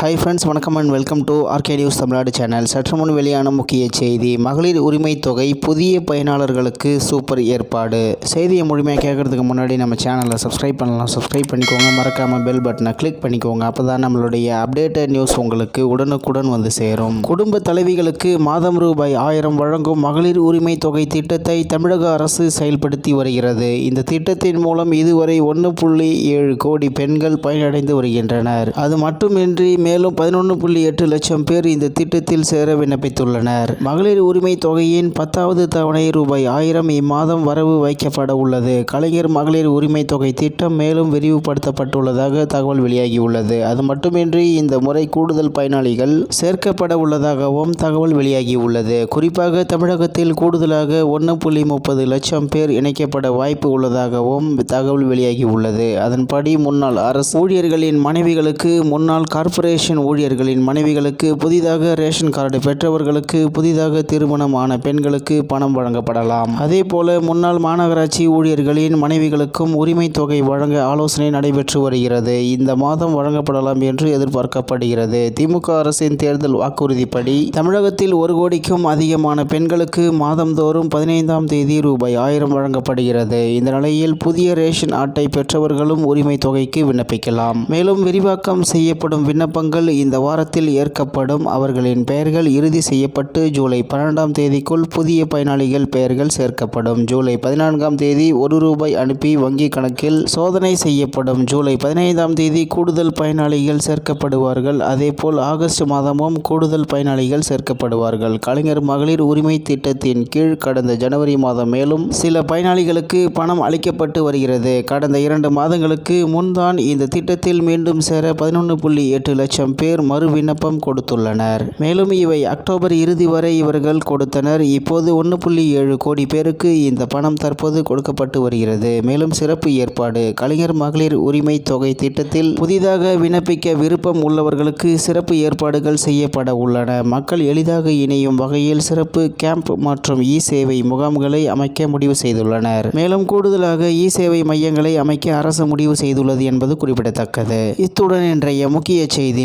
Hi friends வணக்கம் and welcome to RK news Tamil Nadu channel சற்று முன் வெளியான முக்கிய செய்தி மகளிர் உரிமை தொகை புதிய பயனாளர்களுக்கு சூப்பர் ஏற்பாடு. செய்தியை முழுமையாக கேட்கறதுக்கு முன்னாடி நம்ம சேனலை சப்ஸ்கிரைப் பண்ணலாம். சப்ஸ்கிரைப் பண்ணிக்கோங்க. மறக்காமல் பெல் பட்டனை கிளிக் பண்ணிக்கோங்க. அப்போ தான் நம்மளுடைய அப்டேட்டட் நியூஸ் உங்களுக்கு உடனுக்குடன் வந்து சேரும். குடும்ப தலைவிகளுக்கு மாதம் ரூபாய் ஆயிரம் வழங்கும் மகளிர் உரிமை தொகை திட்டத்தை தமிழக அரசு செயல்படுத்தி வருகிறது. இந்த திட்டத்தின் மூலம் இதுவரை ஒன்று புள்ளி ஏழு கோடி பெண்கள் பயனடைந்து வருகின்றனர். அது மட்டுமின்றி மேலும் பதினொன்று புள்ளி எட்டு லட்சம் பேர் இந்த திட்டத்தில் சேர விண்ணப்பித்துள்ளனர். மகளிர் உரிமை தொகையின் பத்தாவது தவணை ரூபாய் ஆயிரம் இம்மாதம் வரவு வைக்கப்பட உள்ளது. கலைஞர் மகளிர் உரிமை தொகை திட்டம் மேலும் விரிவுபடுத்தப்பட்டுள்ளதாக தகவல் வெளியாகியுள்ளது. அது மட்டுமின்றி இந்த முறை கூடுதல் பயனாளிகள் சேர்க்கப்பட உள்ளதாகவும் தகவல் வெளியாகியுள்ளது. குறிப்பாக தமிழகத்தில் கூடுதலாக ஒன்று புள்ளி முப்பது லட்சம் பேர் இணைக்கப்பட வாய்ப்பு உள்ளதாகவும் தகவல் வெளியாகியுள்ளது. அதன்படி முன்னாள் அரசு ஊழியர்களின் மனைவிகளுக்கு முன்னாள் கார்ப்பரேஷன் ஊழியர்களின் மனைவிகளுக்கு புதிதாக ரேஷன் கார்டு பெற்றவர்களுக்கு புதிதாக திருமணமான பெண்களுக்கு பணம் வழங்கப்படலாம். அதேபோல முன்னாள் மாநகராட்சி ஊழியர்களின் மனைவிகளுக்கும் உரிமை தொகை வழங்க ஆலோசனை நடைபெற்று வருகிறது. இந்த மாதம் வழங்கப்படலாம் என்று எதிர்பார்க்கப்படுகிறது. திமுக அரசின் தேர்தல் வாக்குறுதிப்படி தமிழகத்தில் ஒரு கோடிக்கும் அதிகமான பெண்களுக்கு மாதந்தோறும் பதினைந்தாம் தேதி ரூபாய் ஆயிரம் வழங்கப்படுகிறது. இந்த நிலையில் புதிய ரேஷன் அட்டை பெற்றவர்களும் உரிமை தொகைக்கு விண்ணப்பிக்கலாம். மேலும் விரிவாக்கம் செய்யப்படும் விண்ணப்பங்கள் இந்த வாரத்தில் ஏற்கப்படும் அவர்களின் பெயர்கள் இறுதி செய்யப்பட்டு ஜூலை பன்னெண்டாம் தேதிக்குள் புதிய பயனாளிகள் பெயர்கள் சேர்க்கப்படும். ஜூலை பதினான்காம் தேதி ஒரு ரூபாய் அனுப்பி வங்கி கணக்கில் சோதனை செய்யப்படும். ஜூலை பதினைந்தாம் தேதி கூடுதல் பயனாளிகள் சேர்க்கப்படுவார்கள். அதேபோல் ஆகஸ்ட் மாதமும் கூடுதல் பயனாளிகள் சேர்க்கப்படுவார்கள். கலைஞர் மகளிர் உரிமை திட்டத்தின் கீழ் கடந்த ஜனவரி மாதம் மேலும் சில பயனாளிகளுக்கு பணம் அளிக்கப்பட்டு வருகிறது. கடந்த இரண்டு மாதங்களுக்கு முன்தான் இந்த திட்டத்தில் மீண்டும் சேர பதினொன்று புள்ளி எட்டு லட்சம் லட்சம் பேர் மறு விண்ணப்பம் கொடுத்துள்ளனர். மேலும் இவை அக்டோபர் இறுதி வரை இவர்கள் கொடுத்தனர். இப்போது ஒன்று புள்ளி ஏழு கோடி பேருக்கு இந்த பணம் தற்போது கொடுக்கப்பட்டு வருகிறது. மேலும் சிறப்பு ஏற்பாடு. கலைஞர் மகளிர் உரிமை தொகை திட்டத்தில் புதிதாக விண்ணப்பிக்க விருப்பம் உள்ளவர்களுக்கு சிறப்பு ஏற்பாடுகள் செய்யப்பட உள்ளன. மக்கள் எளிதாக இணையும் வகையில் சிறப்பு கேம்ப் மற்றும் இ சேவை முகாம்களை அமைக்க முடிவு செய்துள்ளனர். மேலும் கூடுதலாக இ சேவை மையங்களை அமைக்க அரசு முடிவு செய்துள்ளது என்பது குறிப்பிடத்தக்கது. இத்துடன் இன்றைய முக்கிய செய்தி